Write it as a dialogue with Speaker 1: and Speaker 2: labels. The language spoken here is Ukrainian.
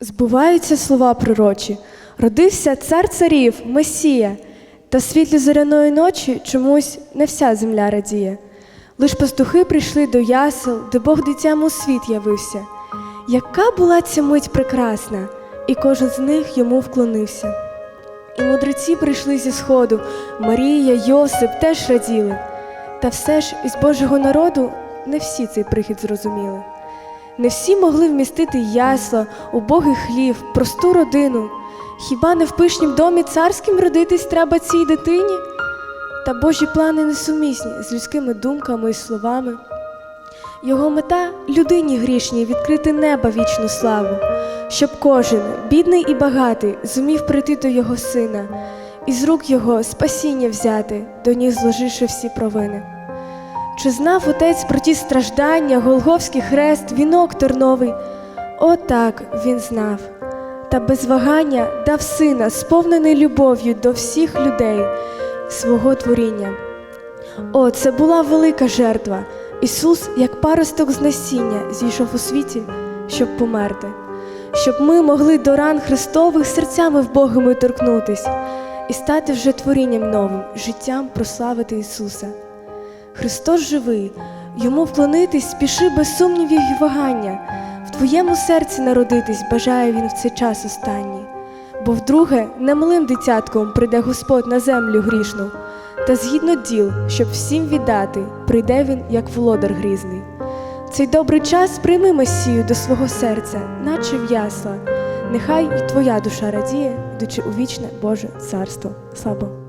Speaker 1: Збуваються слова пророчі. Родився цар царів, Месія, та світлі зоряної ночі чомусь не вся земля радіє. Лиш пастухи прийшли до ясел, де Бог дитям у світ явився. Яка була ця мить прекрасна, і кожен з них йому вклонився. І мудреці прийшли зі сходу, Марія, Йосип теж раділи. Та все ж із Божого народу не всі цей прихід зрозуміли. Не всі могли вмістити ясла, убогий хлів, просту родину. Хіба не в пишнім домі царським родитись треба цій дитині? Та Божі плани несумісні з людськими думками і словами. Його мета людині грішній відкрити неба вічну славу, щоб кожен, бідний і багатий, зумів прийти до його сина, і з рук його спасіння взяти, до ніг зложивши всі провини. Чи знав отець про ті страждання, Голговський хрест, вінок терновий? О, так, він знав. Та без вагання дав сина, сповнений любов'ю до всіх людей, свого творіння. О, це була велика жертва. Ісус, як паросток з насіння, зійшов у світі, щоб померти, щоб ми могли до ран Христових серцями вбогими торкнутись і стати вже творінням новим, життям прославити Ісуса. Христос живий, йому вклонитись, спіши без сумнівів і вагання. В твоєму серці народитись бажає він в цей час останній. Бо вдруге немалим дитятком прийде Господь на землю грішну, та згідно діл, щоб всім віддати, прийде він, як володар грізний. Цей добрий час прийми Месію до свого серця, наче в ясла. Нехай і твоя душа радіє, йдучи у вічне Боже царство. Слава.